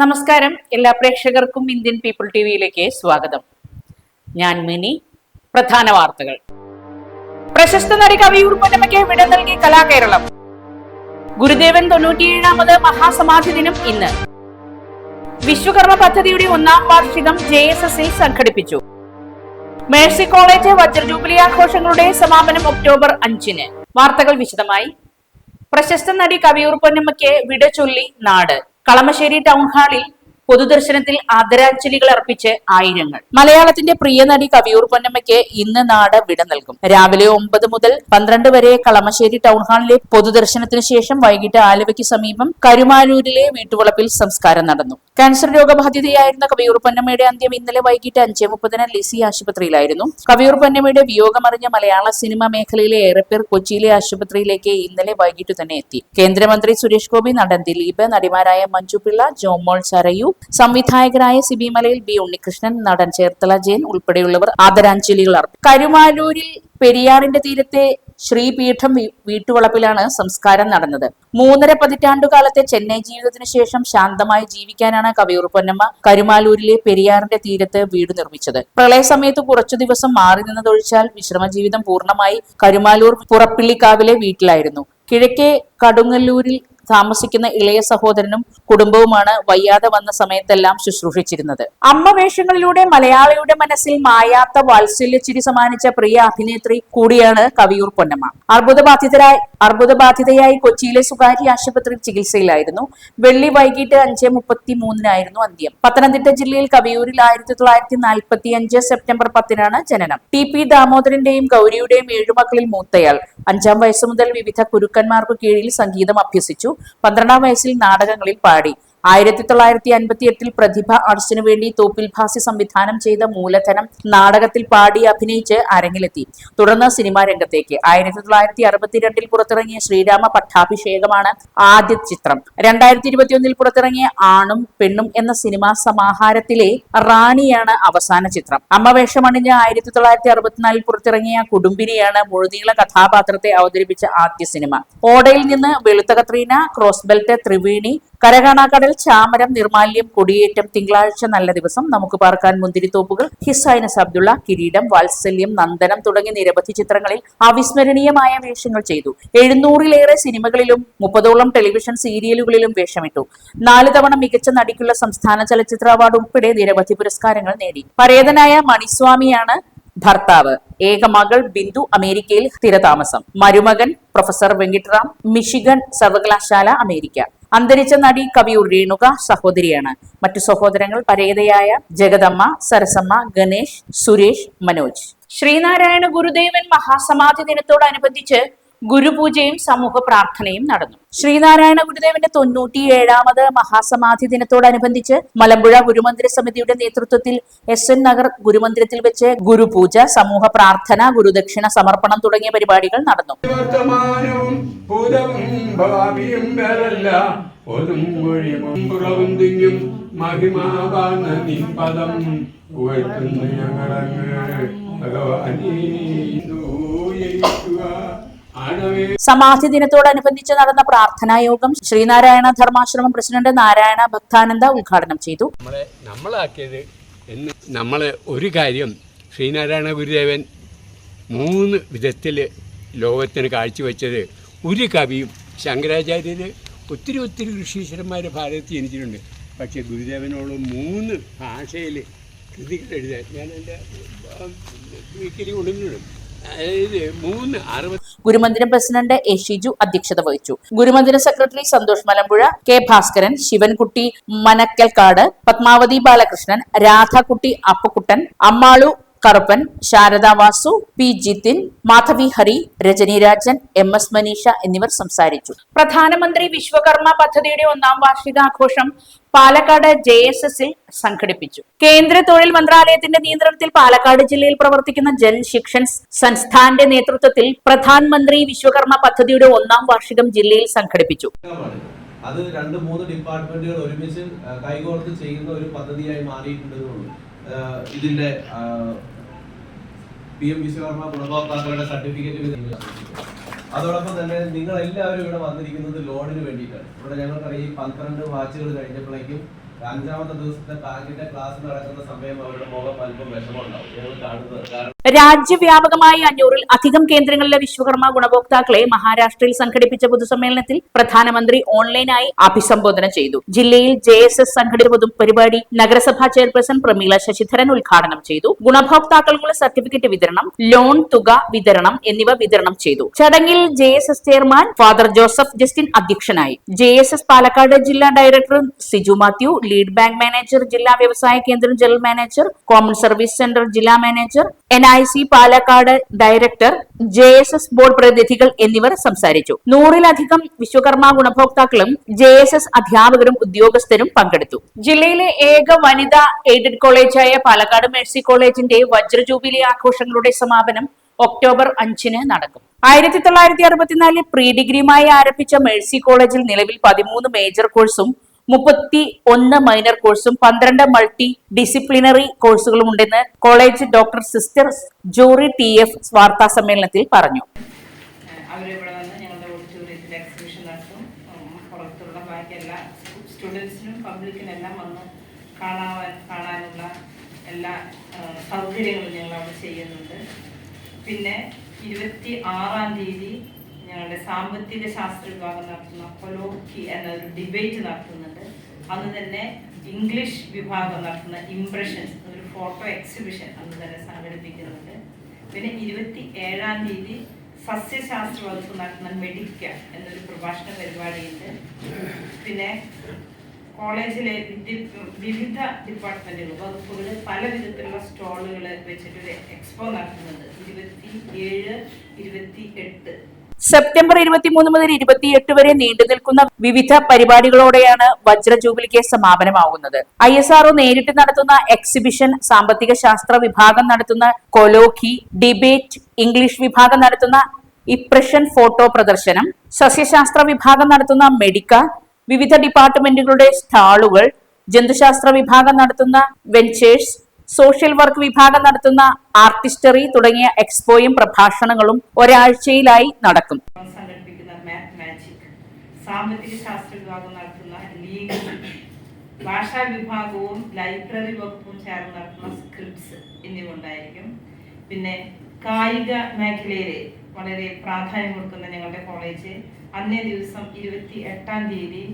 നമസ്കാരം. എല്ലാ പ്രേക്ഷകർക്കും ഇന്ത്യൻ പീപ്പിൾ ടി വിയിലേക്ക് സ്വാഗതം. ഞാൻ മിനി. പ്രധാന വാർത്തകൾ. പ്രശസ്ത നടി കവിയൂർ പൊന്നമ്മയ്ക്ക് വിട നൽകി കലാകേരളം. ഗുരുദേവൻ തൊണ്ണൂറ്റിയേഴാമത് മഹാസമാധി ദിനം ഇന്ന്. വിശ്വകർമ്മ പദ്ധതിയുടെ ഒന്നാം വാർഷികം ജെ എസ് എസിൽ സംഘടിപ്പിച്ചു. മേഴ്സി കോളേജ് വജ്ര ജൂബിലി ആഘോഷങ്ങളുടെ സമാപനം ഒക്ടോബർ അഞ്ചിന്. വാർത്തകൾ വിശദമായി. പ്രശസ്ത നടി കവിയൂർ പൊന്നമ്മയ്ക്ക് വിട ചൊല്ലി നാട്. കളമശ്ശേരി ടൗൺ ഹാളിൽ പൊതുദർശനത്തിൽ ആദരാഞ്ജലികൾ അർപ്പിച്ച് ആയിരങ്ങൾ. മലയാളത്തിന്റെ പ്രിയ നടി കവിയൂർ പൊന്നമ്മയ്ക്ക് ഇന്ന് നാട് വിട നൽകും. രാവിലെ ഒമ്പത് മുതൽ പന്ത്രണ്ട് വരെ കളമശ്ശേരി ടൗൺ ഹാളിലെ പൊതുദർശനത്തിന് ശേഷം വൈകിട്ട് ആലുവയ്ക്ക് സമീപം കരുമാനൂരിലെ വീട്ടുവളപ്പിൽ സംസ്കാരം നടന്നു. ക്യാൻസർ രോഗബാധിതയായിരുന്ന കവിയൂർ പൊന്നമ്മയുടെ അന്ത്യം ഇന്നലെ വൈകിട്ട് അഞ്ചേ മുപ്പതിന് ലിസി ആശുപത്രിയിലായിരുന്നു. കവിയൂർ പൊന്നമ്മയുടെ വിയോഗമറിഞ്ഞ മലയാള സിനിമാ മേഖലയിലെ ഏറെപ്പേർ കൊച്ചിയിലെ ആശുപത്രിയിലേക്ക് ഇന്നലെ വൈകിട്ട് തന്നെ എത്തി. കേന്ദ്രമന്ത്രി സുരേഷ് ഗോപി നടൻ ദിലീപ് നടിമാരായ മഞ്ജു പിള്ള ജോമോൾ ചരയു സംവിധായകരായ സിബി മലയിൽ ബി ഉണ്ണികൃഷ്ണൻ നടൻ ചേർത്തല ജയൻ ഉൾപ്പെടെയുള്ളവർ ആദരാഞ്ജലികൾ അർപ്പിച്ചു കരുമാലൂരിൽ പെരിയാറിന്റെ തീരത്തെ ശ്രീപീഠം വീട്ടുവളപ്പിലാണ് സംസ്കാരം നടന്നത്. മൂന്നര പതിറ്റാണ്ടുകാലത്തെ ചെന്നൈ ജീവിതത്തിന് ശേഷം ശാന്തമായി ജീവിക്കാനാണ് കവിയൂർ പൊന്നമ്മ കരുമാലൂരിലെ പെരിയാറിന്റെ തീരത്ത് വീട് നിർമ്മിച്ചത്. പ്രളയ സമയത്ത് കുറച്ചു ദിവസം മാറി നിന്നതൊഴിച്ചാൽ വിശ്രമജീവിതം പൂർണമായി കരുമാലൂർ പുറപ്പിള്ളിക്കാവിലെ വീട്ടിലായിരുന്നു. കിഴക്കേ കടുങ്ങല്ലൂരിൽ താമസിക്കുന്ന ഇളയ സഹോദരനും കുടുംബവുമാണ് വയ്യാതെ വന്ന സമയത്തെല്ലാം ശുശ്രൂഷിച്ചിരുന്നത്. അമ്മ വേഷങ്ങളിലൂടെ മലയാളിയുടെ മനസ്സിൽ മായാത്ത വാത്സല്യച്ചിരി സമ്മാനിച്ച പ്രിയ അഭിനേത്രി കൂടിയാണ് കവിയൂർ പൊന്നമ്മ. അർബുദബാധിതരായി അർബുദബാധിതയായി കൊച്ചിയിലെ സ്വകാര്യ ആശുപത്രിയിൽ ചികിത്സയിലായിരുന്നു. വെള്ളി വൈകിട്ട് അഞ്ച് മുപ്പത്തി മൂന്നിനായിരുന്നു അന്ത്യം. പത്തനംതിട്ട ജില്ലയിൽ കവിയൂരിൽ ആയിരത്തി തൊള്ളായിരത്തി നാൽപ്പത്തി അഞ്ച് സെപ്റ്റംബർ പത്തിനാണ് ജനനം. ടി പി ദാമോദരന്റെയും ഗൗരിയുടെയും ഏഴുമക്കളിൽ മൂത്തയാൾ. അഞ്ചാം വയസ്സ് മുതൽ വിവിധ ഗുരുക്കന്മാർക്ക് കീഴിൽ സംഗീതം അഭ്യസിച്ചു. പന്ത്രണ്ടാം വയസ്സിൽ നാടകങ്ങളിൽ പാടി. ആയിരത്തി തൊള്ളായിരത്തി അൻപത്തി എട്ടിൽ പ്രതിഭ ആർട്സിനു വേണ്ടി തോപ്പിൽ ഭാസി സംവിധാനം ചെയ്ത മൂലധനം നാടകത്തിൽ പാടി അഭിനയിച്ച് അരങ്ങിലെത്തി. തുടർന്ന് സിനിമാ രംഗത്തേക്ക്. ആയിരത്തി തൊള്ളായിരത്തി അറുപത്തിരണ്ടിൽ പുറത്തിറങ്ങിയ ശ്രീരാമ പട്ടാഭിഷേകമാണ് ആദ്യ ചിത്രം. രണ്ടായിരത്തി ഇരുപത്തിയൊന്നിൽ പുറത്തിറങ്ങിയ ആണും പെണ്ണും എന്ന സിനിമാ സമാഹാരത്തിലെ റാണിയാണ് അവസാന ചിത്രം. അമ്മ വേഷമണിഞ്ഞ് ആയിരത്തി തൊള്ളായിരത്തി അറുപത്തിനാലിൽ പുറത്തിറങ്ങിയ കുടുംബിനിയാണ് മുഴുനീള കഥാപാത്രത്തെ അവതരിപ്പിച്ച ആദ്യ സിനിമ. ഓടയിൽ നിന്ന് വെളുത്ത കത്രീന ക്രോസ് ത്രിവേണി കരകാണാക്കടൽ ചാമരം നിർമാല്യം കൊടിയേറ്റം തിങ്കളാഴ്ച നല്ല ദിവസം. നമുക്ക് പാർക്കാൻ മുന്തിരിത്തോപ്പുകൾ ഹിസൈനസ് അബ്ദുള്ള കിരീടം വാത്സല്യം നന്ദനം തുടങ്ങി നിരവധി ചിത്രങ്ങളിൽ അവിസ്മരണീയമായ വേഷങ്ങൾ ചെയ്തു. എഴുന്നൂറിലേറെ സിനിമകളിലും മുപ്പതോളം ടെലിവിഷൻ സീരിയലുകളിലും വേഷമിട്ടു. നാല് തവണ മികച്ച നടിക്കുള്ള സംസ്ഥാന ചലച്ചിത്ര അവാർഡ് ഉൾപ്പെടെ നിരവധി പുരസ്കാരങ്ങൾ നേടി. പരേതനായ മണിസ്വാമിയാണ് ഭർത്താവ്. ഏക മകൾ ബിന്ദു അമേരിക്കയിൽ സ്ഥിരതാമസം. മരുമകൻ പ്രൊഫസർ വെങ്കിട്ടറാം മിഷിഗൺ സർവകലാശാല അമേരിക്ക. അന്തരിച്ച നടി കവിയൂർ രേണുക സഹോദരിയാണ്. മറ്റു സഹോദരങ്ങൾ പരേതയായ ജഗദമ്മ സരസമ്മ ഗണേഷ് സുരേഷ് മനോജ്. ശ്രീനാരായണ ഗുരുദേവൻ മഹാസമാധി ദിനത്തോടനുബന്ധിച്ച് ഗുരുപൂജയും സമൂഹ പ്രാർത്ഥനയും നടന്നു. ശ്രീനാരായണ ഗുരുദേവന്റെ തൊണ്ണൂറ്റിയേഴാമത് മഹാസമാധി ദിനത്തോടനുബന്ധിച്ച് മലമ്പുഴ ഗുരുമന്ദിര സമിതിയുടെ നേതൃത്വത്തിൽ എസ് എൻ നഗർ ഗുരുമന്ദിരത്തിൽ വെച്ച് ഗുരുപൂജ സമൂഹ പ്രാർത്ഥന ഗുരുദക്ഷിണ സമർപ്പണം തുടങ്ങിയ പരിപാടികൾ നടന്നു. ഭഗവാനീ സമാധി ദിനത്തോടനുബന്ധിച്ച് നടന്ന പ്രാർത്ഥനാ യോഗം ശ്രീനാരായണ ധർമാശ്രമം പ്രസിഡന്റ് നാരായണ ഭക്താനന്ദ ഉദ്ഘാടനം ചെയ്തു. നമ്മളെ നമ്മളാക്കിയത് എന്ന് നമ്മളെ ഒരു കാര്യം ശ്രീനാരായണ ഗുരുദേവൻ മൂന്ന് വിധത്തിൽ ലോകത്തിന് കാഴ്ചവെച്ചത്. ഒരു കവിയും ശങ്കരാചാര്യർ ഒത്തിരി ഒത്തിരി ഋഷീശ്വരന്മാർ ഭാരതത്തിൽ ജനിച്ചിട്ടുണ്ട്. പക്ഷേ ഗുരുദേവനോളം മൂന്ന് ഭാഷയിൽ കൃതികൾ എഴുതാൻ ഞാൻ എന്റെ വീക്കിലി കൊണ്ടുവന്നിട്ടുണ്ട് ഗുരുമന്ദിരം പ്രസിഡന്റ് എ ഷിജു അധ്യക്ഷത വഹിച്ചു. ഗുരുമന്ദിരം secretary Santhosh Malampuzha K Bhaskaran Sivankutty Manakkalkkad Padmavathi Balakrishnan Radhakutty Appakkuttan Ammalu Karuppan Sharada Vasu P Jithin Madhavi Hari Rajani Rajan M S Maneesha എന്നിവർ സംസാരിച്ചു. പ്രധാനമന്ത്രി വിശ്വകർമ്മ പദ്ധതിയുടെ ഒന്നാം വാർഷികാഘോഷം പാലക്കാട് ജെ എസ് എസിൽ സംഘടിപ്പിച്ചു. കേന്ദ്ര തൊഴിൽ മന്ത്രാലയത്തിന്റെ നിയന്ത്രണത്തിൽ പാലക്കാട് ജില്ലയിൽ പ്രവർത്തിക്കുന്ന ജൽ ശിക്ഷൻ സംസ്ഥാന്റെ നേതൃത്വത്തിൽ പ്രധാനമന്ത്രി വിശ്വകർമ്മ പദ്ധതിയുടെ ഒന്നാം വാർഷികം ജില്ലയിൽ സംഘടിപ്പിച്ചു. അത് രണ്ട് മൂന്ന് ഡിപ്പാർട്ട്മെന്റുകൾ ഒരുമിച്ച് കൈകോർത്ത് ചെയ്യുന്ന ഒരു പദ്ധതിയായി മാറിയിട്ടുണ്ടെന്നുള്ളൂ. ഇതിന്റെ പി എം വിശ്വകർമ്മ ഗുണഭോക്താക്കളുടെ സർട്ടിഫിക്കറ്റ് അതോടൊപ്പം തന്നെ നിങ്ങൾ എല്ലാവരും ഇവിടെ വന്നിരിക്കുന്നത് ലോണിന് വേണ്ടിയിട്ടാണ്. ഇവിടെ ഞങ്ങൾക്കറിയാം ഈ പന്ത്രണ്ട് വാച്ചുകൾ കഴിഞ്ഞപ്പോഴേക്കും അഞ്ചാമത്തെ ദിവസത്തെ ബാങ്കിന്റെ ക്ലാസ് നടക്കുന്ന സമയം അവരുടെ മുഖം അല്പം വിഷമമുണ്ടാവും ഞങ്ങൾ കാണുന്നത് കാരണം രാജ്യവ്യാപകമായി അഞ്ഞൂറിൽ അധികം കേന്ദ്രങ്ങളിലെ വിശ്വകർമ്മ ഗുണഭോക്താക്കളെ മഹാരാഷ്ട്രയിൽ സംഘടിപ്പിച്ച പൊതുസമ്മേളനത്തിൽ പ്രധാനമന്ത്രി ഓൺലൈനായി അഭിസംബോധന ചെയ്തു. ജില്ലയിൽ ജെ എസ് എസ് സംഘടിത പൊതുപരിപാടി നഗരസഭാ ചെയർപേഴ്സൺ പ്രമീള ശശിധരൻ ഉദ്ഘാടനം ചെയ്തു. ഗുണഭോക്താക്കൾക്കുള്ള സർട്ടിഫിക്കറ്റ് വിതരണം ലോൺ തുക വിതരണം എന്നിവ വിതരണം ചെയ്തു. ചടങ്ങിൽ J S S chairman father Joseph Justin അധ്യക്ഷനായി. ജെ എസ് എസ് പാലക്കാട് ജില്ലാ director Siju Mathew lead bank manager ജില്ലാ വ്യവസായ കേന്ദ്രം general manager common service centre ജില്ലാ manager N I C Palakkad director J S S board പ്രതിനിധികൾ എന്നിവർ സംസാരിച്ചു. നൂറിലധികം വിശ്വകർമ്മ ഗുണഭോക്താക്കളും ജെ എസ് എസ് അധ്യാപകരും ഉദ്യോഗസ്ഥരും പങ്കെടുത്തു. ജില്ലയിലെ ഏക വനിതാ എയ്ഡഡ് കോളേജായ പാലക്കാട് മേഴ്സി കോളേജിന്റെ വജ്രജൂബിലി ആഘോഷങ്ങളുടെ സമാപനം ഒക്ടോബർ അഞ്ചിന് നടക്കും. ആയിരത്തി തൊള്ളായിരത്തി അറുപത്തിനാലിൽ പ്രീ ഡിഗ്രിയുമായി ആരംഭിച്ച മേഴ്സി കോളേജിൽ നിലവിൽ പതിമൂന്ന് മേജർ കോഴ്സും മുപ്പത്തി ഒന്ന് മൈനർ കോഴ്സും പന്ത്രണ്ട് മൾട്ടി ഡിസിപ്ലിനറി കോഴ്സുകളും ഉണ്ടെന്ന് college doctor sister Jori T F വാർത്താ സമ്മേളനത്തിൽ പറഞ്ഞു. ബാക്കി എല്ലാ വന്ന് കാണാൻ കാണാനുള്ള എല്ലാ സൗകര്യങ്ങളും ഞങ്ങൾ അവിടെ ചെയ്യുന്നുണ്ട്. പിന്നെ ഇരുപത്തി ആറാം തീയതി ഞങ്ങളുടെ സാമ്പത്തിക ശാസ്ത്ര വിഭാഗം നടത്തുന്ന കൊലോക്കി എന്നൊരു ഡിബേറ്റ് നടത്തുന്നുണ്ട്. അന്ന് തന്നെ ഇംഗ്ലീഷ് വിഭാഗം നടത്തുന്ന ഇംപ്രഷൻ ഒരു ഫോട്ടോ എക്സിബിഷൻ അന്ന് തന്നെ സംഘടിപ്പിക്കുന്നുണ്ട്. പിന്നെ ഇരുപത്തി ഏഴാം തീയതി സസ്യശാസ്ത്ര വകുപ്പ് നടത്തുന്ന മെഡിക്ക എന്നൊരു പ്രഭാഷണ പരിപാടിയുണ്ട്. പിന്നെ കോളേജിലെ വിവിധ ഡിപ്പാർട്ട്മെന്റുകൾ വകുപ്പുകൾ പല വിധത്തിലുള്ള സ്റ്റാളുകൾ വെച്ചിട്ടൊരു എക്സ്പോ നടത്തുന്നുണ്ട്. ഇരുപത്തി ഏഴ് ഇരുപത്തി എട്ട് സെപ്റ്റംബർ ഇരുപത്തിമൂന്ന് മുതൽ ഇരുപത്തിയെട്ട് വരെ നീണ്ടു നിൽക്കുന്ന വിവിധ പരിപാടികളോടെയാണ് വജ്ര ജൂബിലിക്ക് സമാപനമാകുന്നത് ഐ എസ് ആർഒ നേരിട്ട് നടത്തുന്ന എക്സിബിഷൻ സാമ്പത്തിക ശാസ്ത്ര വിഭാഗം നടത്തുന്ന കൊലോഖി ഡിബേറ്റ് ഇംഗ്ലീഷ് വിഭാഗം നടത്തുന്ന ഇപ്രഷൻ ഫോട്ടോ പ്രദർശനം സസ്യശാസ്ത്ര വിഭാഗം നടത്തുന്ന മെഡിക്ക വിവിധ ഡിപ്പാർട്ട്മെന്റുകളുടെ സ്റ്റാളുകൾ ജന്തുശാസ്ത്ര വിഭാഗം നടത്തുന്ന വെഞ്ചേഴ്സ് സോഷ്യൽ വർക്ക് വിഭാഗം നടത്തുന്ന ആർട്ടിസ്റ്ററി തുടങ്ങിയ എക്സ്പോയും പ്രഭാഷണങ്ങളും ഒരാഴ്ചയിലായി നടക്കും. സാമ്പത്തിക ശാസ്ത്ര വിഭാഗം നടത്തുന്ന ലീഗൽ ഭാഷാ വിഭാഗവും ലൈബ്രറി വകുപ്പും ചേർന്ന് നടത്തുന്ന സ്ക്രിപ്റ്റ്സ് എന്നിവ ഉണ്ടായിരിക്കും പിന്നെ കായിക മേഖലയിൽ വളരെ പ്രാധാന്യം കൊടുക്കുന്ന ഞങ്ങളുടെ കോളേജ് അന്നേ ദിവസം ഇരുപത്തി എട്ടാം തീയതി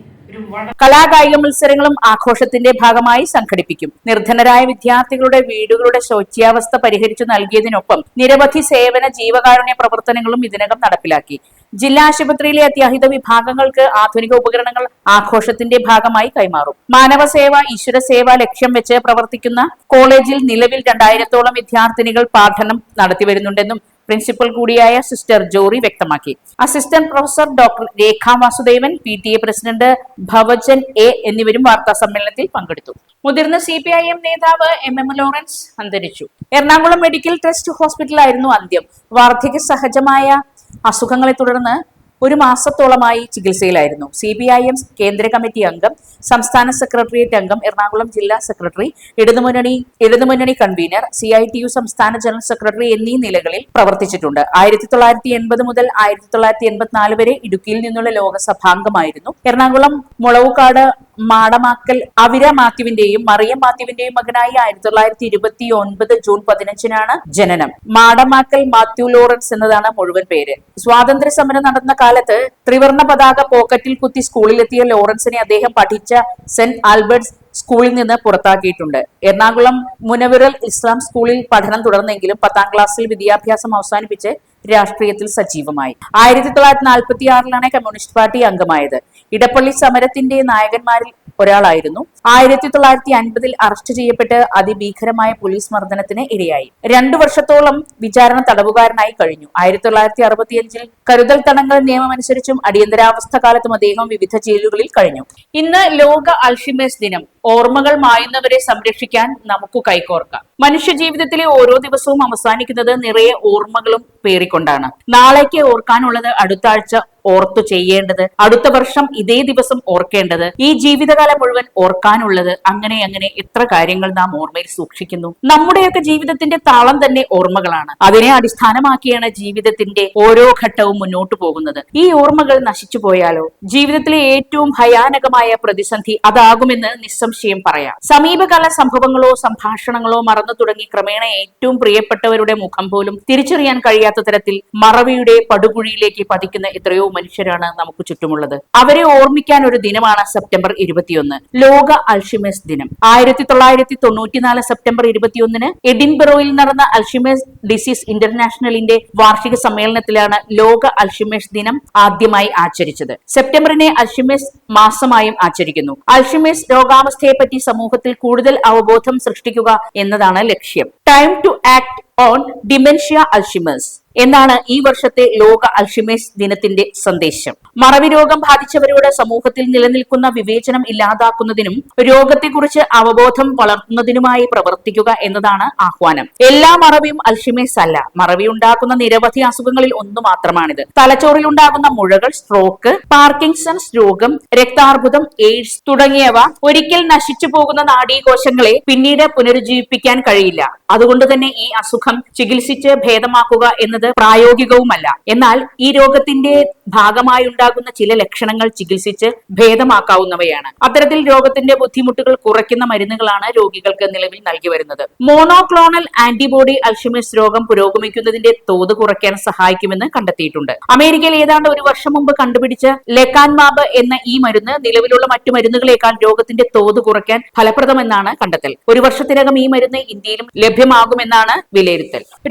കലാകായിക മത്സരങ്ങളും ആഘോഷത്തിന്റെ ഭാഗമായി സംഘടിപ്പിക്കും. നിർധനരായ വിദ്യാർത്ഥികളുടെ വീടുകളുടെ ശോച്യാവസ്ഥ പരിഹരിച്ചു നൽകിയതിനൊപ്പം നിരവധി സേവന ജീവകാരുണ്യ പ്രവർത്തനങ്ങളും ഇതിനകം നടപ്പിലാക്കി. ജില്ലാ ആശുപത്രിയിലെ അത്യാഹിത വിഭാഗങ്ങൾക്ക് ആധുനിക ഉപകരണങ്ങൾ ആഘോഷത്തിന്റെ ഭാഗമായി കൈമാറും. മാനവസേവ ഈശ്വര സേവ ലക്ഷ്യം വെച്ച് പ്രവർത്തിക്കുന്ന കോളേജിൽ നിലവിൽ രണ്ടായിരത്തോളം വിദ്യാർത്ഥിനികൾ പഠനം നടത്തിവരുന്നുണ്ടെന്നും പ്രിൻസിപ്പൽ കൂടിയായ സിസ്റ്റർ ജോറി വ്യക്തമാക്കി. Assistant professor doctor Rekha Vasudevan P T A president Bhavajan A എന്നിവരും വാർത്താ സമ്മേളനത്തിൽ പങ്കെടുത്തു. മുതിർന്ന സി പി ഐ എം നേതാവ് എം എം ലോറൻസ് അന്തരിച്ചു. എറണാകുളം മെഡിക്കൽ ട്രസ്റ്റ് ഹോസ്പിറ്റലായിരുന്നു അന്ത്യം. വാർദ്ധക്യ സഹജമായ അസുഖങ്ങളെ തുടർന്ന് ഒരു മാസത്തോളമായി ചികിത്സയിലായിരുന്നു. സി ബി ഐ എം കേന്ദ്ര കമ്മിറ്റി അംഗം സംസ്ഥാന സെക്രട്ടേറിയറ്റ് അംഗം എറണാകുളം ജില്ലാ സെക്രട്ടറി ഇടതുമുന്നണി ഇടതുമുന്നണി convener C I T U സംസ്ഥാന ജനറൽ സെക്രട്ടറി എന്നീ നിലകളിൽ പ്രവർത്തിച്ചിട്ടുണ്ട്. ആയിരത്തി തൊള്ളായിരത്തി എൺപത് മുതൽ ആയിരത്തി തൊള്ളായിരത്തി എൺപത്തിനാല് വരെ ഇടുക്കിയിൽ നിന്നുള്ള ലോകസഭാംഗമായിരുന്നു എറണാകുളം മുളവുകാട് മാടമാക്കൽ അവിര മാത്യുവിന്റെയും മറിയം മാത്യുവിന്റെയും മകനായി ആയിരത്തി തൊള്ളായിരത്തി ഇരുപത്തി ഒൻപത് ജൂൺ പതിനഞ്ചിനാണ് ജനനം. മാടമാക്കൽ മാത്യു ലോറൻസ് എന്നതാണ് മുഴുവൻ പേര്. സ്വാതന്ത്ര്യ സമരം നടന്ന കാലത്ത് ത്രിവർണ പതാക പോക്കറ്റിൽ കുത്തി സ്കൂളിലെത്തിയ ലോറൻസിനെ അദ്ദേഹം പഠിച്ച സെന്റ് ആൽബർട്ട്സ് സ്കൂളിൽ നിന്ന് പുറത്താക്കിയിട്ടുണ്ട്. എറണാകുളം മുനവിറൽ ഇസ്ലാം സ്കൂളിൽ പഠനം തുടർന്നെങ്കിലും പത്താം ക്ലാസ്സിൽ വിദ്യാഭ്യാസം അവസാനിപ്പിച്ച് രാഷ്ട്രീയത്തിൽ സജീവമായി. ആയിരത്തി തൊള്ളായിരത്തി നാൽപ്പത്തി ആറിലാണ് കമ്മ്യൂണിസ്റ്റ് പാർട്ടി അംഗമായത്. ഇടപ്പള്ളി സമരത്തിന്റെ നായകന്മാരിൽ ഒരാളായിരുന്നു. ആയിരത്തി തൊള്ളായിരത്തി അൻപതിൽ അറസ്റ്റ് ചെയ്യപ്പെട്ട് അതിഭീകരമായ പോലീസ് മർദ്ദനത്തിന് ഇരയായി. രണ്ടു വർഷത്തോളം വിചാരണ തടവുകാരനായി കഴിഞ്ഞു. ആയിരത്തി തൊള്ളായിരത്തി അറുപത്തിയഞ്ചിൽ കരുതൽ തടങ്കൽ നിയമമനുസരിച്ചും അടിയന്തരാവസ്ഥ കാലത്തും അദ്ദേഹം വിവിധ ജയിലുകളിൽ കഴിഞ്ഞു. ഇന്ന് ലോക അൽഷിമേഴ്സ് ദിനം. ഓർമ്മകൾ മായുന്നവരെ സംരക്ഷിക്കാൻ നമുക്ക് കൈകോർക്കാം. മനുഷ്യ ജീവിതത്തിലെ ഓരോ ദിവസവും അവസാനിക്കുന്നത് നിറയെ ഓർമ്മകളും പേറിക്കൊണ്ടാണ്. നാളേക്ക് ഓർക്കാനുള്ളത് അടുത്ത ആഴ്ച ഓർത്തു ചെയ്യേണ്ടത് അടുത്ത വർഷം ഇതേ ദിവസം ഓർക്കേണ്ടത് ഈ ജീവിതകാലം മുഴുവൻ ഓർക്കാനുള്ളത് അങ്ങനെ അങ്ങനെ എത്ര കാര്യങ്ങൾ നാം ഓർമ്മയിൽ സൂക്ഷിക്കുന്നു. നമ്മുടെയൊക്കെ ജീവിതത്തിന്റെ താളം തന്നെ ഓർമ്മകളാണ്. അതിനെ അടിസ്ഥാനമാക്കിയാണ് ജീവിതത്തിന്റെ ഓരോ ഘട്ടവും മുന്നോട്ടു പോകുന്നത്. ഈ ഓർമ്മകൾ നശിച്ചു പോയാലോ? ജീവിതത്തിലെ ഏറ്റവും ഭയാനകമായ പ്രതിസന്ധി അതാകുമെന്ന് നിസ്സംശയം പറയാം. സമീപകാല സംഭവങ്ങളോ സംഭാഷണങ്ങളോ മറന്നു തുടങ്ങി ക്രമേണ ഏറ്റവും പ്രിയപ്പെട്ടവരുടെ മുഖം പോലും തിരിച്ചറിയാൻ കഴിയാത്ത തരത്തിൽ മറവിയുടെ പടുകുഴിയിലേക്ക് പതിക്കുന്ന എത്രയോ മനുഷ്യരാണ് നമുക്ക് ചുറ്റുമുള്ളത്. അവരെ ഓർമ്മിക്കാൻ ഒരു ദിനമാണ് സെപ്റ്റംബർ ഇരുപത്തിയൊന്ന് ലോക അൽഷിമേഴ്സ് ദിനം. ആയിരത്തി തൊള്ളായിരത്തി തൊണ്ണൂറ്റിനാല് സെപ്റ്റംബർ ഇരുപത്തിയൊന്നിന് എഡിൻബറോയിൽ നടന്ന അൽഷിമേഴ്സ് ഡിസീസ് ഇന്റർനാഷണലിന്റെ വാർഷിക സമ്മേളനത്തിലാണ് ലോക അൽഷിമേഴ്സ് ദിനം ആദ്യമായി ആചരിച്ചത്. സെപ്റ്റംബറിനെ അൽഷിമേഴ്സ് മാസമായും ആചരിക്കുന്നു. അൽഷിമേഴ്സ് രോഗാവസ്ഥയെ പറ്റി സമൂഹത്തിൽ കൂടുതൽ അവബോധം സൃഷ്ടിക്കുക എന്നതാണ് ലക്ഷ്യം. Time to act on dementia Alzheimer's എന്നാണ് ഈ വർഷത്തെ ലോക അൽഷിമേഴ്സ് ദിനത്തിന്റെ സന്ദേശം. മറവി രോഗം ബാധിച്ചവരോട് സമൂഹത്തിൽ നിലനിൽക്കുന്ന വിവേചനം ഇല്ലാതാക്കുന്നതിനും രോഗത്തെക്കുറിച്ച് അവബോധം വളർത്തുന്നതിനുമായി പ്രവർത്തിക്കുക എന്നതാണ് ആഹ്വാനം. എല്ലാ മറവിയും അൽഷിമേഴ്സ് അല്ല. മറവി ഉണ്ടാക്കുന്ന നിരവധി അസുഖങ്ങളിൽ ഒന്ന് മാത്രമാണിത്. തലച്ചോറിൽ ഉണ്ടാകുന്ന മുഴകൾ സ്ട്രോക്ക് പാർക്കിൻസൺസ് രോഗം രക്താർബുദം എയ്ഡ്സ് തുടങ്ങിയവ ഒരിക്കൽ നശിച്ചു പോകുന്ന നാഡീകോശങ്ങളെ പിന്നീട് പുനരുജ്ജീവിപ്പിക്കാൻ കഴിയില്ല. അതുകൊണ്ട് തന്നെ ഈ അസുഖം ചികിത്സിച്ച് ഭേദമാക്കുക എന്നത് പ്രായോഗികവുമല്ല. എന്നാൽ ഈ രോഗത്തിന്റെ ഭാഗമായി ഉണ്ടാകുന്ന ചില ലക്ഷണങ്ങൾ ചികിത്സിച്ച് ഭേദമാക്കാവുന്നവയാണ്. അത്തരത്തിൽ രോഗത്തിന്റെ ബുദ്ധിമുട്ടുകൾ കുറയ്ക്കുന്ന മരുന്നുകളാണ് രോഗികൾക്ക് നിലവിൽ നൽകി വരുന്നത്. മോണോക്ലോണൽ ആന്റിബോഡി അൽഷിമേഴ്സ് രോഗം പുരോഗമിക്കുന്നതിന്റെ തോത് കുറയ്ക്കാൻ സഹായിക്കുമെന്ന് കണ്ടെത്തിയിട്ടുണ്ട്. അമേരിക്കയിൽ ഏതാണ്ട് ഒരു വർഷം മുമ്പ് കണ്ടുപിടിച്ച ലെക്കാൻമാബ് എന്ന ഈ മരുന്ന് നിലവിലുള്ള മറ്റു മരുന്നുകളേക്കാൾ രോഗത്തിന്റെ തോത് കുറയ്ക്കാൻ ഫലപ്രദമെന്നാണ് കണ്ടെത്തൽ. ഒരു വർഷത്തിനകം ഈ മരുന്ന് ഇന്ത്യയിലും ലഭ്യമാകുമെന്നാണ് വിലയിരുത്തൽ.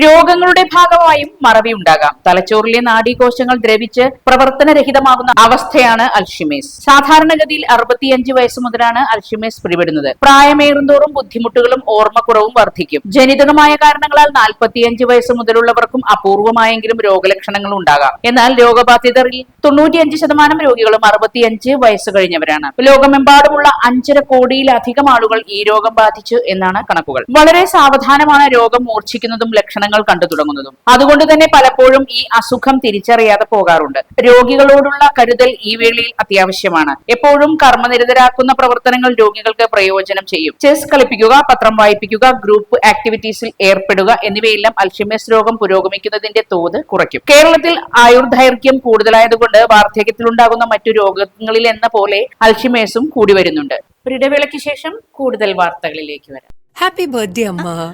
രോഗങ്ങളുടെ ഭാഗമായും മറവി ഉണ്ടാകാം. തലച്ചോറിലെ നാഡീകോശങ്ങൾ ദ്രവിച്ച് പ്രവർത്തനരഹിതമാകുന്ന അവസ്ഥയാണ് അൽഷിമേസ് സാധാരണഗതിയിൽ അറുപത്തിയഞ്ച് വയസ്സ് മുതലാണ് അൽഷിമേസ് പിടിപെടുന്നത്. പ്രായമേറുന്തോറും ബുദ്ധിമുട്ടുകളും ഓർമ്മക്കുറവും വർദ്ധിക്കും. ജനിതകമായ കാരണങ്ങളാൽ നാൽപ്പത്തിയഞ്ച് വയസ്സ് മുതലുള്ളവർക്കും അപൂർവമായെങ്കിലും രോഗലക്ഷണങ്ങൾ ഉണ്ടാകാം. എന്നാൽ രോഗബാധിതരിൽ തൊണ്ണൂറ്റിയഞ്ച് ശതമാനം രോഗികളും അറുപത്തിയഞ്ച് വയസ്സ് കഴിഞ്ഞവരാണ്. ലോകമെമ്പാടുമുള്ള അഞ്ചര കോടിയിലധികം ആളുകൾ ഈ രോഗം ബാധിച്ചു എന്നാണ് കണക്കുകൾ. വളരെ സാവധാനമാണ് രോഗം മൂർച്ഛിക്കുന്നതും. ലക്ഷണങ്ങൾ കണ്ടു തുടങ്ങുന്നതും. അതുകൊണ്ട് തന്നെ പലപ്പോഴും ഈ അസുഖം തിരിച്ചറിയാതെ പോകാറുണ്ട്. രോഗികളോടുള്ള കരുതൽ ഈ വേളയിൽ അത്യാവശ്യമാണ്. എപ്പോഴും കർമ്മനിരതരാക്കുന്ന പ്രവർത്തനങ്ങൾ രോഗികൾക്ക് പ്രയോജനം ചെയ്യും. ചെസ് കളിപ്പിക്കുക പത്രം വായിപ്പിക്കുക ഗ്രൂപ്പ് ആക്ടിവിറ്റീസിൽ ഏർപ്പെടുക എന്നിവയെല്ലാം അൽഷിമേഴ്സ് രോഗം പുരോഗമിക്കുന്നതിന്റെ തോത് കുറയ്ക്കും. കേരളത്തിൽ ആയുർദൈർഘ്യം കൂടുതലായതുകൊണ്ട് വാർദ്ധക്യത്തിലുണ്ടാകുന്ന മറ്റു രോഗങ്ങളിൽ എന്ന പോലെ അൽഷിമേസും കൂടി വരുന്നുണ്ട്. ഒരിടവേളയ്ക്ക് ശേഷം കൂടുതൽ വാർത്തകളിലേക്ക് വരാം. ഹാപ്പി ബർത്ത്ഡേ അമ്മ.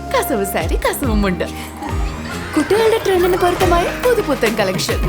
കസവ് സാരി കസവുമുണ്ട് കുട്ടികളുടെ ട്രെൻഡിന് പൊരുത്തമായ പുതുപുത്തൻ കളക്ഷൻ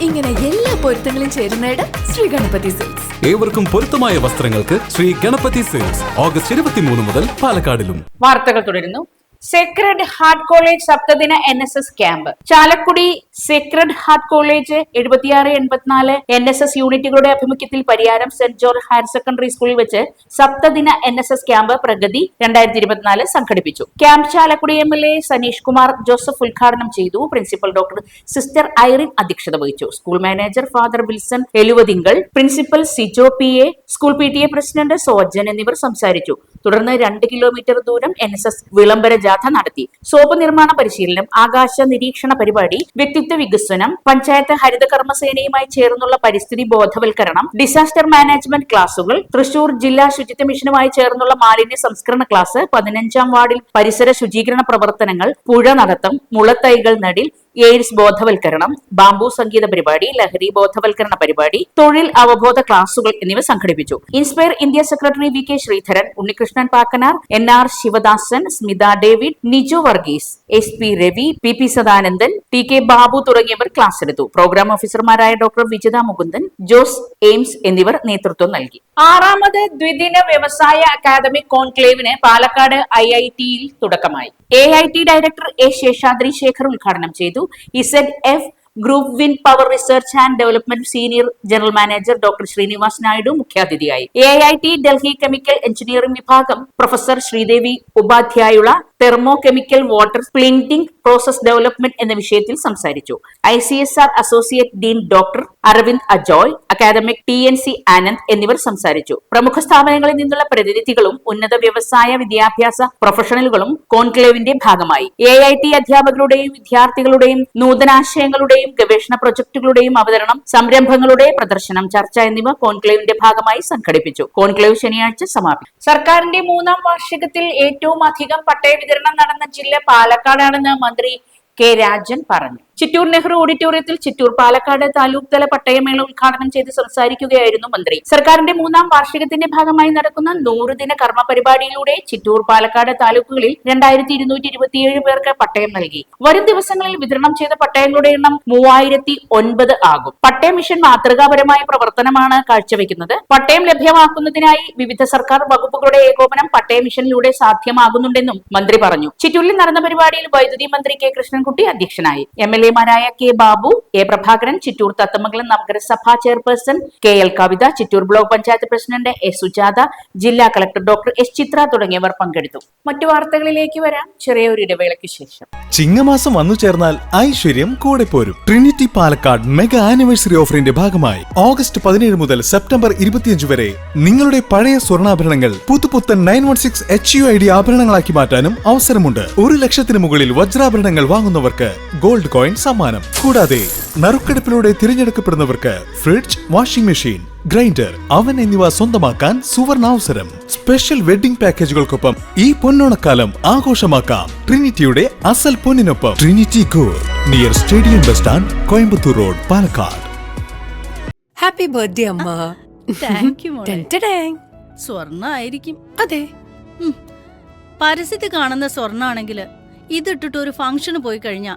ഇങ്ങനെ എല്ലാ പൊരുത്തങ്ങളും ചേരുന്നിടം ശ്രീ ഗണപതി സിൽക്സ് ഏവർക്കും പൊരുത്തമായ വസ്ത്രങ്ങൾക്ക് ശ്രീ ഗണപതി സിൽക്സ് ഓഗസ്റ്റ് ഇരുപത്തിമൂന്ന് മുതൽ പാലക്കാടിലും. വാർത്തകൾ തുടരുന്നു. Sacred heart college സപ്തദിന N S S camp Chalakudy sacred heart college എഴുപത്തിയാറ് എൺപത്തിനാല് എൻ എസ് എസ് യൂണിറ്റുകളുടെ ആഭിമുഖ്യത്തിൽ Pariyaram saint George higher secondary സ്കൂളിൽ വെച്ച് സപ്തദിന N S S camp Pragathi രണ്ടായിരത്തി ഇരുപത്തിനാല് സംഘടിപ്പിച്ചു. Camp Chalakudy M L A Saneesh Kumar Joseph ഉദ്ഘാടനം ചെയ്തു. പ്രിൻസിപ്പൽ ഡോക്ടർ സിസ്റ്റർ ഐറിൻ അധ്യക്ഷത വഹിച്ചു. School manager father Wilson Eluvathingal principal Sijo P A school P T A president Sojan എന്നിവർ സംസാരിച്ചു. തുടർന്ന് രണ്ട് കിലോമീറ്റർ ദൂരം എൻ എസ് എസ് വിളംബര ജാഥ നടത്തി. സോപ്പ് നിർമ്മാണ പരിശീലനം ആകാശ നിരീക്ഷണ പരിപാടി വ്യക്തിത്വ വികസനം പഞ്ചായത്ത് ഹരിത കർമ്മസേനയുമായി ചേർന്നുള്ള പരിസ്ഥിതി ബോധവൽക്കരണം ഡിസാസ്റ്റർ മാനേജ്മെന്റ് ക്ലാസുകൾ തൃശൂർ ജില്ലാ ശുചിത്വ മിഷനുമായി ചേർന്നുള്ള മാലിന്യ സംസ്കരണ ക്ലാസ് പതിനഞ്ചാം വാർഡിൽ പരിസര ശുചീകരണ പ്രവർത്തനങ്ങൾ പുഴ നടത്തം മുളത്തൈകൾ നടിൽ എയ്ഡ്സ് ബോധവൽക്കരണം ബാംബു സംഗീത പരിപാടി ലഹരി ബോധവൽക്കരണ പരിപാടി തൊഴിൽ അവബോധ ക്ലാസുകൾ എന്നിവ സംഘടിപ്പിച്ചു. Inspire India secretary V K Sreedharan Unnikrishnan Pakkanar N R Sivadasan Smitha David Niju Varghese S P Ravi P P Sadanandan T K Babu തുടങ്ങിയവർ ക്ലാസ് എടുത്തു. പ്രോഗ്രാം ഓഫീസർമാരായ ഡോക്ടർ വിജിത മുകുന്ദൻ ജോസ് എയിംസ് എന്നിവർ നേതൃത്വം നൽകി. ആറാമത് ദ്വിദിന വ്യവസായ അക്കാദമി കോൺക്ലേവിന് പാലക്കാട് ഐ ഐ ടിയിൽ തുടക്കമായി. A I T director A Seshadri Sekhar ഉദ്ഘാടനം ചെയ്തു. Z F group wind power research and development senior general manager doctor Srinivas Naidu മുഖ്യാതിഥിയായി. A I T Delhi chemical engineering വിഭാഗം professor Sridevi ഉപാധ്യായുള്ള thermo chemical water splitting process development എന്ന വിഷയത്തിൽ സംസാരിച്ചു. I C S R associate dean doctor Aravind Ajoy academic T N C Anand എന്നിവർ സംസാരിച്ചു. പ്രമുഖ സ്ഥാപനങ്ങളിൽ നിന്നുള്ള പ്രതിനിധികളും ഉന്നത വ്യവസായ വിദ്യാഭ്യാസ പ്രൊഫഷണലുകളും കോൺക്ലേവിന്റെ ഭാഗമായി. എ അധ്യാപകരുടെയും വിദ്യാർത്ഥികളുടെയും നൂതനാശയങ്ങളുടെയും ഗവേഷണ പ്രൊജക്ടുകളുടെയും അവതരണം സംരംഭങ്ങളുടെ പ്രദർശനം ചർച്ച എന്നിവ കോൺക്ലേവിന്റെ ഭാഗമായി സംഘടിപ്പിച്ചു. കോൺക്ലേവ് ശനിയാഴ്ച സമാപിച്ചു സർക്കാരിന്റെ മൂന്നാം വാർഷികത്തിൽ ഏറ്റവും അധികം പട്ടയ വിതരണം നടന്ന ജില്ല പാലക്കാടാണെന്ന് മന്ത്രി കെ രാജൻ പറഞ്ഞു. ചിറ്റൂർ നെഹ്റു ഓഡിറ്റോറിയത്തിൽ ചിറ്റൂർ പാലക്കാട് താലൂക്ക് തല പട്ടയമേള ഉദ്ഘാടനം ചെയ്ത് സംസാരിക്കുകയായിരുന്നു മന്ത്രി. സർക്കാരിന്റെ മൂന്നാം വാർഷികത്തിന്റെ ഭാഗമായി നടക്കുന്ന നൂറുദിന കർമ്മ പരിപാടിയിലൂടെ ചിറ്റൂർ പാലക്കാട് താലൂക്കുകളിൽ രണ്ടായിരത്തി ഇരുന്നൂറ്റി ഇരുപത്തിയേഴ് പേർക്ക് പട്ടയം നൽകി. വരും ദിവസങ്ങളിൽ വിതരണം ചെയ്ത പട്ടയങ്ങളുടെ എണ്ണം മൂവായിരത്തി ഒൻപത് ആകും. പട്ടയ മിഷൻ മാതൃകാപരമായ പ്രവർത്തനമാണ് കാഴ്ചവെക്കുന്നത്. പട്ടയം ലഭ്യമാക്കുന്നതിനായി വിവിധ സർക്കാർ വകുപ്പുകളുടെ ഏകോപനം പട്ടയ മിഷനിലൂടെ സാധ്യമാകുന്നുണ്ടെന്നും മന്ത്രി പറഞ്ഞു. ചിറ്റൂരിൽ നടന്ന പരിപാടിയിൽ വൈദ്യുതി മന്ത്രി കെ കൃഷ്ണൻകുട്ടി അധ്യക്ഷനായി. എം എൽ എമാരായ കെ ബാബു എ പ്രഭാകരൻ ചിറ്റൂർ തത്തമംഗലം നഗരസഭാ chairperson K L Kavitha Chittur block panchayat president S Sujatha ജില്ലാ കളക്ടർ ഡോക്ടർ എസ് ചിത്ര തുടങ്ങിയവർ പങ്കെടുത്തു. മറ്റു വാർത്തകളിലേക്ക് വരാം. ചെറിയൊരു ഇടവേളയ്ക്ക് ശേഷം. ചിങ്ങമാസം വന്നു ചേർന്നാൽ ഐശ്വര്യം കൂടെ പോരും. ട്രിനിറ്റി പാലക്കാട് മെഗാ ആനിവേഴ്സറി ഓഫറിന്റെ ഭാഗമായി ഓഗസ്റ്റ് പതിനേഴ് മുതൽ സെപ്റ്റംബർ ഇരുപത്തിയഞ്ച് വരെ നിങ്ങളുടെ പഴയ സ്വർണാഭരണങ്ങൾ പുതുപുത്തൻ nine one six H U I D ആഭരണങ്ങളാക്കി മാറ്റാനും അവസരമുണ്ട്. ഒരു ലക്ഷത്തിന് മുകളിൽ വജ്രാഭരണങ്ങൾ വാങ്ങുന്നവർക്ക് ഗോൾഡ് കോയിൻ സമ്മാനം. കൂടാതെ നറുക്കെടുപ്പിലൂടെ തിരഞ്ഞെടുക്കപ്പെടുന്നവർക്ക് fridge washing machine grinder oven എന്നിവ സ്വന്തമാക്കാൻ സുവർണാവസരം. സ്പെഷ്യൽ വെഡിംഗ് പാക്കേജുകൾക്കൊപ്പം ഈ പൊന്നോണക്കാലം ആഘോഷമാക്കാം. ട്രിനിറ്റിയുടെ അസൽ പൊന്നിനൊപ്പം. Trinity gold near stadium bus stand Coimbatore road Palakkad. Happy birthday അമ്മ. Thank you. സ്വർണ ആയിരിക്കും അതെ. പരസ്യത്തിൽ കാണുന്ന സ്വർണാണെങ്കിൽ ഇതിട്ടിട്ട് ഒരു ഫംഗ്ഷന് പോയി കഴിഞ്ഞാ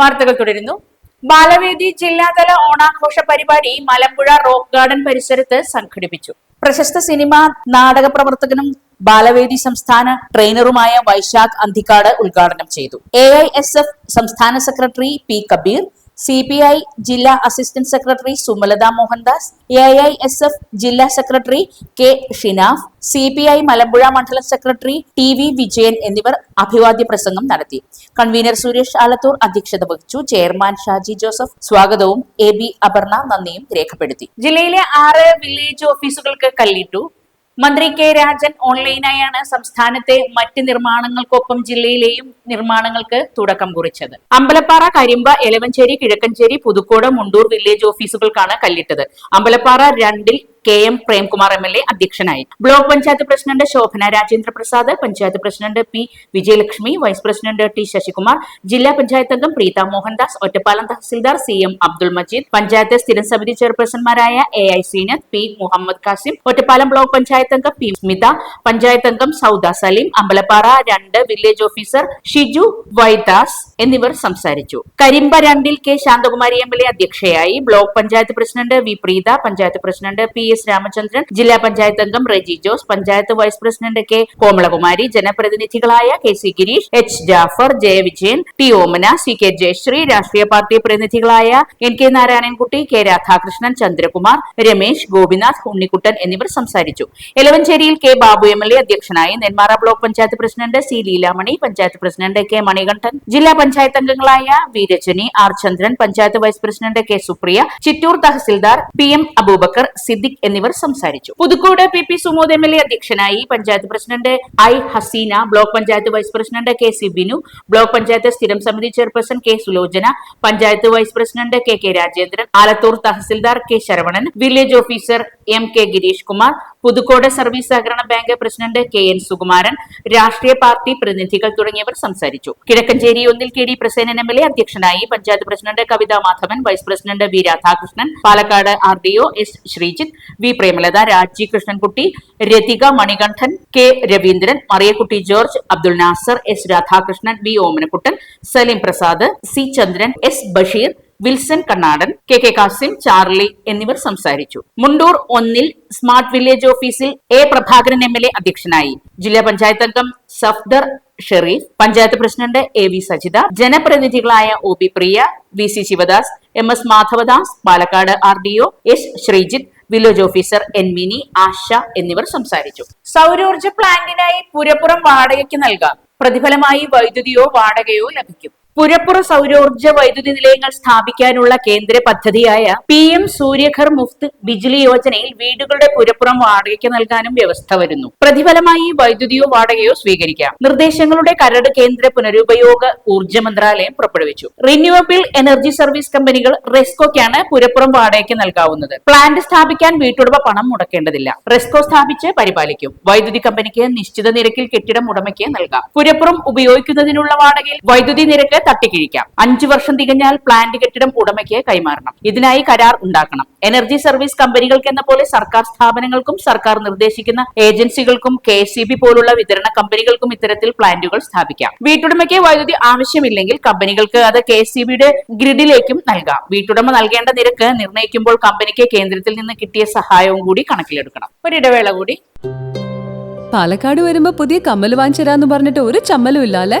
വാർത്തകൾ തുടരുന്നു. ബാലവേദി ജില്ലാതല ഓണാഘോഷ പരിപാടി മലമ്പുഴ റോക്ക് ഗാർഡൻ പരിസരത്ത് സംഘടിപ്പിച്ചു. പ്രശസ്ത സിനിമ നാടക പ്രവർത്തകനും ബാലവേദി സംസ്ഥാന ട്രെയിനറുമായ വൈശാഖ് അന്തിക്കാട് ഉദ്ഘാടനം ചെയ്തു. എ സംസ്ഥാന secretary P Kabeer C P I ജില്ലാ assistant secretary Sumalatha Mohandas A I S F ജില്ലാ secretary K Shinaf C P I Malampuzha മണ്ഡലം സെക്രട്ടറി ടി വി വിജയൻ എന്നിവർ അഭിവാദ്യ പ്രസംഗം നടത്തി. കൺവീനർ സുരേഷ് ആലത്തൂർ അധ്യക്ഷത വഹിച്ചു ചെയർമാൻ ഷാജി ജോസഫ്. സ്വാഗതവും എ ബി അപർണ നന്ദിയും രേഖപ്പെടുത്തി. ജില്ലയിലെ ആറ് വില്ലേജ് ഓഫീസുകൾക്ക് കല്ലിട്ടു. മന്ത്രി കെ രാജൻ ഓൺലൈനായാണ് സംസ്ഥാനത്തെ മറ്റ് നിർമ്മാണങ്ങൾക്കൊപ്പം ജില്ലയിലെയും നിർമ്മാണങ്ങൾക്ക് തുടക്കം കുറിച്ചത്. അമ്പലപ്പാറ കരിമ്പ എലവഞ്ചേരി കിഴക്കഞ്ചേരി പുതുക്കോട് മുണ്ടൂർ വില്ലേജ് ഓഫീസുകൾക്കാണ് കല്ലിട്ടത്. അമ്പലപ്പാറ രണ്ടിൽ K M Premkumar M L A അധ്യക്ഷനായി. Block panchayat president Shobhana Rajendra Prasad panchayat president P Vijayalakshmi vice president T Sasikumar ജില്ലാ പഞ്ചായത്ത് അംഗം പ്രീത മോഹൻദാസ് ഒറ്റപ്പാലം തഹസിൽദാർ സി എം അബ്ദുൾ മജീദ് പഞ്ചായത്ത് സ്ഥിരം സമിതി ചെയർപേഴ്സൺമാരായ A I Seenath P Muhammad Kasim Ottapalam block panchayat അംഗം P Smitha panchayat അംഗം സൗദ സലീം അമ്പലപ്പാറ രണ്ട് village officer Shiju Vaidas എന്നിവർ സംസാരിച്ചു. കരിമ്പ രണ്ടിൽ K Santhakumari M L A അധ്യക്ഷയായി. Block panchayat president V Preetha panchayat president P S Ramachandran ജില്ലാ പഞ്ചായത്ത് അംഗം Reji Jose panchayat vice president K Komalakumari ജനപ്രതിനിധികളായ K C Girish H Jaffar Jayavijayan T Omana C K Jayasree രാഷ്ട്രീയ party പ്രതിനിധികളായ N K Narayanankutty K Radhakrishnan Chandrakumar Ramesh Gopinath Unnikuttan എന്നിവർ സംസാരിച്ചു. എലവഞ്ചേരിയിൽ K Babu M L A അധ്യക്ഷനായി Nenmara block panchayat president C Leelamani panchayat president K Manikandan ജില്ലാ പഞ്ചായത്ത് അംഗങ്ങളായ V Rajani R Chandran panchayat vice president K Supriya Chittur tahsildar P M Aboobacker Siddique എന്നിവർ സംസാരിച്ചു. Puthukode P P Sumod M L A അധ്യക്ഷനായി panchayat president I Haseena block panchayat vice president K C Binu block panchayat സ്ഥിരം സമിതി chairperson K Sulochana panchayat vice president K K Rajendran Alathur tahsildar K Saravanan village officer M K Girish Kumar Puthukode service സഹകരണ bank president K N Sukumaran രാഷ്ട്രീയ party പ്രതിനിധികൾ തുടങ്ങിയവർ സംസാരിച്ചു. കിഴക്കഞ്ചേരി ഒന്നിൽ K D Prasenan M L A അധ്യക്ഷനായി panchayat president Kavitha Madhavan vice president V Radhakrishnan Palakkad R D O S Sreejith V Premalatha Raji Krishnankutty Rathika Manikandan K Raveendran Mariyakutty George Abdul Nasar S Radhakrishnan V Omanakuttan Saleem Prasad C Chandran S Basheer Wilson Kannadan K K Kasim Charlie എന്നിവർ സംസാരിച്ചു. മുണ്ടൂർ ഒന്നിൽ smart village ഓഫീസിൽ A Prabhakaran M L A അധ്യക്ഷനായി. ജില്ലാ പഞ്ചായത്ത് അംഗം Safdar Sherif panchayat president A V Sajitha ജനപ്രതിനിധികളായ O P Priya V C Sivadas M S Madhavadas Palakkad R D O S Sreejith village officer N Mini Asha എന്നിവർ സംസാരിച്ചു. സൗരോർജ പ്ലാന്റിനായി പുരപ്പുറം വാടകയ്ക്ക് നൽകാം. പ്രതിഫലമായി വൈദ്യുതിയോ വാടകയോ ലഭിക്കും. പുരപ്പുറ സൗരോർജ വൈദ്യുതി നിലയങ്ങൾ സ്ഥാപിക്കാനുള്ള കേന്ദ്ര പദ്ധതിയായ പി എം സൂര്യഘർ മുഫ്ത് ബിജ്ലി യോജനയിൽ വീടുകളുടെ പുരപ്പുറം വാടകയ്ക്ക് നൽകാനും വ്യവസ്ഥ വരുന്നു. പ്രതിഫലമായി വൈദ്യുതിയോ വാടകയോ സ്വീകരിക്കാം. നിർദ്ദേശങ്ങളുടെ കരട് കേന്ദ്ര പുനരുപയോഗ ഊർജ മന്ത്രാലയം പുറപ്പെടുവിച്ചു. റിന്യൂവബിൾ എനർജി സർവീസ് കമ്പനികൾ റെസ്കോയ്ക്കാണ് പുരപ്പുറം വാടകയ്ക്ക് നൽകാവുന്നത്. പ്ലാന്റ് സ്ഥാപിക്കാൻ വീട്ടുടമ പണം മുടക്കേണ്ടതില്ല. റെസ്കോ സ്ഥാപിച്ച് പരിപാലിക്കും. വൈദ്യുതി കമ്പനിക്ക് നിശ്ചിത നിരക്കിൽ കെട്ടിടം ഉടമയ്ക്ക് നൽകാം. പുരപ്പുറം ഉപയോഗിക്കുന്നതിനുള്ള വാടകയിൽ വൈദ്യുതി നിരക്ക് തട്ടിക്കിഴിക്കാം. അഞ്ചു വർഷം തികഞ്ഞാൽ പ്ലാന്റ് കെട്ടിടം ഉടമയ്ക്ക് കൈമാറണം. ഇതിനായി കരാർ ഉണ്ടാക്കണം. എനർജി സർവീസ് കമ്പനികൾക്ക് എന്ന പോലെ സർക്കാർ സ്ഥാപനങ്ങൾക്കും സർക്കാർ നിർദ്ദേശിക്കുന്ന ഏജൻസികൾക്കും കെ പോലുള്ള വിതരണ കമ്പനികൾക്കും ഇത്തരത്തിൽ പ്ലാന്റുകൾ സ്ഥാപിക്കാം. വീട്ടുടമയ്ക്ക് വൈദ്യുതി ആവശ്യമില്ലെങ്കിൽ കമ്പനികൾക്ക് അത് കെ സി ബിയുടെ ഗ്രിഡിലേക്കും നൽകാം. വീട്ടുടമ നൽകേണ്ട നിരക്ക് നിർണയിക്കുമ്പോൾ കമ്പനിക്ക് കേന്ദ്രത്തിൽ നിന്ന് കിട്ടിയ സഹായവും കൂടി കണക്കിലെടുക്കണം. ഒരിടവേള കൂടി. പാലക്കാട് വരുമ്പോ പുതിയ കമ്മൽ വാങ്ങിച്ചരാന്ന് പറഞ്ഞിട്ട് ഒരു ചമ്മലും ഇല്ല അല്ലേ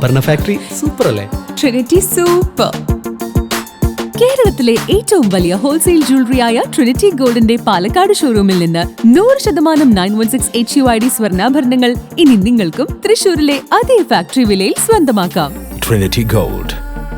ആഭരണ ഫാക്ടറി സൂപ്പർ അല്ലേ? ട്രിനിറ്റി സൂപ്പർ കേരളത്തിലെ ഏറ്റവും വലിയ ഹോൾസെയിൽ ജ്വല്ലറിയായ ട്രിനിറ്റി ഗോൾഡിന്റെ പാലക്കാട് ഷോറൂമിൽ നിന്ന് നൂറ് ശതമാനം nine one six H U I D സ്വർണാഭരണങ്ങൾ ഇനി നിങ്ങൾക്കും തൃശൂരിലെ അതേ ഫാക്ടറി വിലയിൽ സ്വന്തമാക്കാം. Trinity gold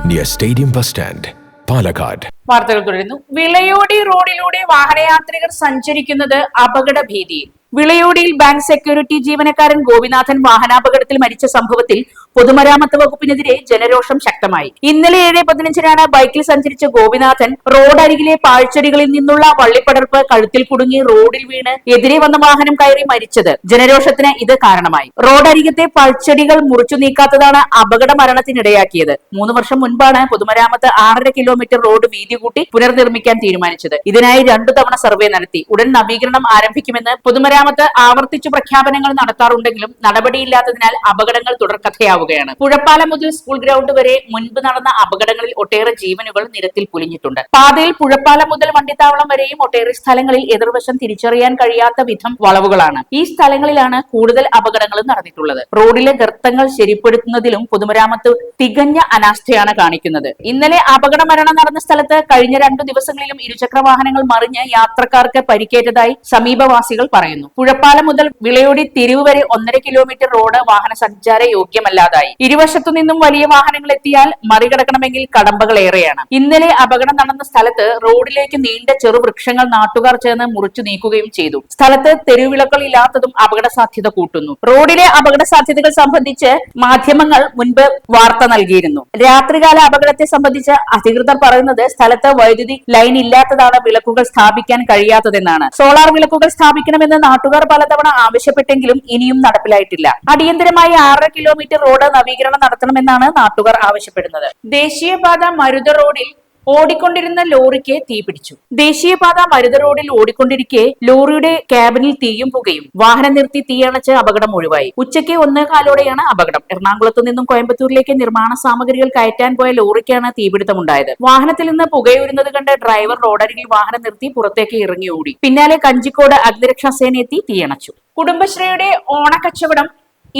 near stadium bus stand Palakkad വാർത്തകൾ തുടരുന്നു. വിളയോടി റോഡിലൂടെ വാഹനയാത്രികർ സഞ്ചരിക്കുന്നത് അപകട ഭീതിയിൽ വിളയോടിയിൽ ബാങ്ക് സെക്യൂരിറ്റി ജീവനക്കാരൻ ഗോപിനാഥൻ വാഹനാപകടത്തിൽ മരിച്ച സംഭവത്തിൽ പൊതുമരാമത്ത് വകുപ്പിനെതിരെ ജനരോഷം ശക്തമായി. ഇന്നലെ ഏഴ് പതിനഞ്ചിനാണ് ബൈക്കിൽ സഞ്ചരിച്ച ഗോപിനാഥൻ റോഡരികിലെ പാഴ്ചെടികളിൽ നിന്നുള്ള വള്ളിപ്പടർപ്പ് കഴുത്തിൽ കുടുങ്ങി റോഡിൽ വീണ് എതിരെ വന്ന വാഹനം കയറി മരിച്ചത്. ജനരോഷത്തിന് ഇത് കാരണമായി. റോഡരികത്തെ പാഴ്ചെടികൾ മുറിച്ചു നീക്കാത്തതാണ് അപകട മരണത്തിനിടയാക്കിയത്. മൂന്ന് വർഷം മുൻപാണ് പൊതുമരാമത്ത് ആറര കിലോമീറ്റർ റോഡ് വീതി കൂട്ടി പുനർനിർമ്മിക്കാൻ തീരുമാനിച്ചത്. ഇതിനായി രണ്ടു തവണ സർവേ നടത്തി. ഉടൻ നവീകരണം ആരംഭിക്കുമെന്ന് പൊതുമരാമത്ത് പൊതുമരാമത്ത് ആവർത്തിച്ചു പ്രഖ്യാപനങ്ങൾ നടത്താറുണ്ടെങ്കിലും നടപടിയില്ലാത്തതിനാൽ അപകടങ്ങൾ തുടർക്കഥയാവുകയാണ്. പുഴപ്പാലം മുതൽ സ്കൂൾ ഗ്രൗണ്ട് വരെ മുൻപ് നടന്ന അപകടങ്ങളിൽ ഒട്ടേറെ ജീവനുകൾ നിരത്തിൽ പുലിഞ്ഞിട്ടുണ്ട്. പാതയിൽ പുഴപ്പാലം മുതൽ വണ്ടിത്താവളം വരെയും ഒട്ടേറെ സ്ഥലങ്ങളിൽ എതിർവശം തിരിച്ചറിയാൻ കഴിയാത്ത വിധം വളവുകളാണ്. ഈ സ്ഥലങ്ങളിലാണ് കൂടുതൽ അപകടങ്ങളും നടന്നിട്ടുള്ളത്. റോഡിലെ ഗർത്തങ്ങൾ ശരിപ്പെടുത്തുന്നതിലും പൊതുമരാമത്ത് തികഞ്ഞ അനാസ്ഥയാണ് കാണിക്കുന്നത്. ഇന്നലെ അപകട മരണം നടന്ന സ്ഥലത്ത് കഴിഞ്ഞ രണ്ടു ദിവസങ്ങളിലും ഇരുചക്ര വാഹനങ്ങൾ മറിഞ്ഞ് യാത്രക്കാർക്ക് പരിക്കേറ്റതായി സമീപവാസികൾ പറയുന്നു. പുഴപ്പാലം മുതൽ വിളയോടി തിരിവ് വരെ ഒന്നര കിലോമീറ്റർ റോഡ് വാഹന സഞ്ചാര യോഗ്യമല്ലാതായി. ഇരുവശത്തു നിന്നും വലിയ വാഹനങ്ങൾ എത്തിയാൽ മറികടക്കണമെങ്കിൽ കടമ്പകൾ ഏറെയാണ്. ഇന്നലെ അപകടം നടന്ന സ്ഥലത്ത് റോഡിലേക്ക് നീണ്ട ചെറുവൃക്ഷങ്ങൾ നാട്ടുകാർ ചേർന്ന് മുറിച്ചു നീക്കുകയും ചെയ്തു. സ്ഥലത്ത് തെരുവിളക്കൾ ഇല്ലാത്തതും അപകട സാധ്യത കൂട്ടുന്നു. റോഡിലെ അപകട സാധ്യതകൾ സംബന്ധിച്ച് മാധ്യമങ്ങൾ മുൻപ് വാർത്ത നൽകിയിരുന്നു. രാത്രികാല അപകടത്തെ സംബന്ധിച്ച് അധികൃതർ പറയുന്നത് സ്ഥലത്ത് വൈദ്യുതി ലൈൻ ഇല്ലാത്തതാണ് വിളക്കുകൾ സ്ഥാപിക്കാൻ കഴിയാത്തതെന്നാണ്. സോളാർ വിളക്കുകൾ സ്ഥാപിക്കണമെന്ന് നാട്ടുകാർ പലതവണ ആവശ്യപ്പെട്ടെങ്കിലും ഇനിയും നടപ്പിലായിട്ടില്ല. അടിയന്തരമായി ആറര കിലോമീറ്റർ റോഡ് നവീകരണം നടത്തണമെന്നാണ് നാട്ടുകാർ ആവശ്യപ്പെടുന്നത്. ദേശീയപാത മരുത റോഡിൽ ഓടിക്കൊണ്ടിരുന്ന ലോറിക്ക് തീപിടിച്ചു ദേശീയപാത മരുത റോഡിൽ ഓടിക്കൊണ്ടിരിക്കെ ലോറിയുടെ ക്യാബിനിൽ തീയും പുകയും. വാഹനം നിർത്തി തീയണച്ച് അപകടം ഒഴിവായി. ഉച്ചയ്ക്ക് ഒന്നേ കാലോടെയാണ് അപകടം. എറണാകുളത്ത് നിന്നും കോയമ്പത്തൂരിലേക്ക് നിർമ്മാണ സാമഗ്രികൾ കയറ്റാൻ പോയ ലോറിക്കാണ് തീപിടുത്തമുണ്ടായത്. വാഹനത്തിൽ നിന്ന് പുകയൊരുന്നത് കണ്ട് ഡ്രൈവർ റോഡരികിൽ വാഹനം നിർത്തി പുറത്തേക്ക് ഇറങ്ങി ഓടി. പിന്നാലെ കഞ്ചിക്കോട് അഗ്നിരക്ഷാ സേന എത്തി തീയണച്ചു കുടുംബശ്രീയുടെ ഓണക്കച്ചവടം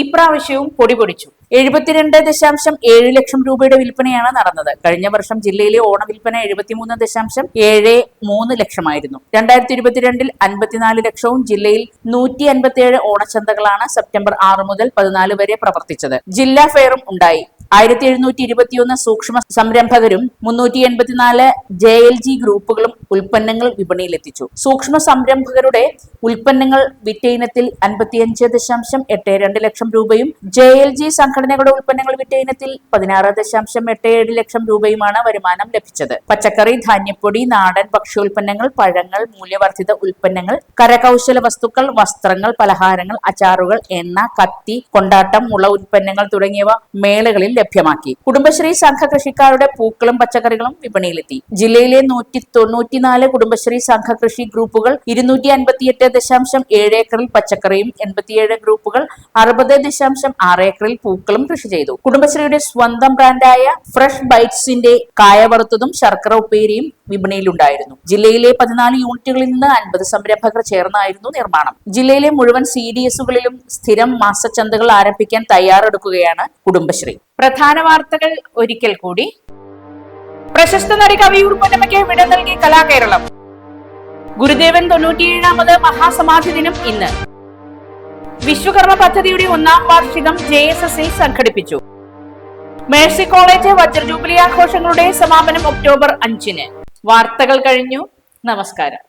ഇപ്രാവശ്യവും പൊടിപൊടിച്ചു എഴുപത്തിരണ്ട് ദശാംശം ഏഴ് ലക്ഷം രൂപയുടെ വിൽപ്പനയാണ് നടന്നത്. കഴിഞ്ഞ വർഷം ജില്ലയിലെ ഓണ വിൽപ്പന എഴുപത്തിമൂന്ന് ദശാംശം ഏഴ് മൂന്ന് ലക്ഷമായിരുന്നു. രണ്ടായിരത്തി ഇരുപത്തിരണ്ടിൽ അൻപത്തിനാല് ലക്ഷവും ജില്ലയിൽ നൂറ്റി അൻപത്തിയേഴ് ഓണച്ചന്തകളാണ് സെപ്റ്റംബർ ആറ് മുതൽ പതിനാല് വരെ പ്രവർത്തിച്ചത്. ജില്ലാ ഫെയറും ഉണ്ടായി. ആയിരത്തി എഴുന്നൂറ്റി ഇരുപത്തിയൊന്ന് സൂക്ഷ്മ സംരംഭകരും മുന്നൂറ്റി എൺപത്തിനാല് ജെ എൽ ജി ഗ്രൂപ്പുകളും ഉൽപ്പന്നങ്ങൾ വിപണിയിലെത്തിച്ചു. സൂക്ഷ്മ സംരംഭകരുടെ ഉൽപ്പന്നങ്ങൾ വിറ്റ ഇനത്തിൽ അൻപത്തിയഞ്ച് ദശാംശം എട്ട് രണ്ട് ലക്ഷം രൂപയും ജെ എൽ ജി സംഘടനകളുടെ ഉൽപ്പന്നങ്ങൾ വിറ്റ ഇനത്തിൽ പതിനാറ് ദശാംശം എട്ട് ഏഴ് ലക്ഷം രൂപയുമാണ് വരുമാനം ലഭിച്ചത്. പച്ചക്കറി ധാന്യപ്പൊടി നാടൻ ഭക്ഷ്യോൽപ്പന്നങ്ങൾ പഴങ്ങൾ മൂല്യവർദ്ധിത ഉൽപ്പന്നങ്ങൾ കരകൗശല വസ്തുക്കൾ വസ്ത്രങ്ങൾ പലഹാരങ്ങൾ അച്ചാറുകൾ എണ്ണ കത്തി കൊണ്ടാട്ടം മുള ഉൽപ്പന്നങ്ങൾ തുടങ്ങിയവ മേളകളിൽ ലഭ്യമാക്കി. കുടുംബശ്രീ സംഘ കൃഷിക്കാരുടെ പൂക്കളും പച്ചക്കറികളും വിപണിയിലെത്തി. ജില്ലയിലെ നൂറ്റി തൊണ്ണൂറ്റിനാല് കുടുംബശ്രീ സംഘ കൃഷി ഗ്രൂപ്പുകൾ ഇരുന്നൂറ്റി അൻപത്തിയെട്ട് ദശാംശം ഏഴ് ഏക്കറിൽ പച്ചക്കറിയും എൺപത്തിയേഴ് ഗ്രൂപ്പുകൾ അറുപത് ദശാംശം ആറ് ഏക്കറിൽ പൂക്കളും കൃഷി ചെയ്തു. കുടുംബശ്രീയുടെ സ്വന്തം ബ്രാൻഡായ ഫ്രഷ് ബൈറ്റ്സിന്റെ കായ വറുത്തതും ശർക്കര ഉപ്പേരിയും വിപണിയിലുണ്ടായിരുന്നു. ജില്ലയിലെ പതിനാല് യൂണിറ്റുകളിൽ നിന്ന് അൻപത് സംരംഭകർ ചേർന്നായിരുന്നു നിർമ്മാണം. ജില്ലയിലെ മുഴുവൻ സി ഡി എസുകളിലും സ്ഥിരം മാസച്ചന്തകൾ ആരംഭിക്കാൻ തയ്യാറെടുക്കുകയാണ് കുടുംബശ്രീ. പ്രധാന വാർത്തകൾ ഒരിക്കൽ കൂടി. പ്രശസ്ത നടി കവിയൂർ പൊന്നമ്മയ്ക്ക് വിട നൽകി കലാകേരളം ഗുരുദേവൻ തൊണ്ണൂറ്റിയേഴാമത് മഹാസമാധി ദിനം ഇന്ന്. വിശ്വകർമ്മ പദ്ധതിയുടെ ഒന്നാം വാർഷികം ജെ എസ് എസ് സംഘടിപ്പിച്ചു. മേഴ്സി കോളേജ് വജ്ര ജൂബിലി ആഘോഷങ്ങളുടെ സമാപനം ഒക്ടോബർ അഞ്ചിന്. വാർത്തകൾ കഴിഞ്ഞു. നമസ്കാരം.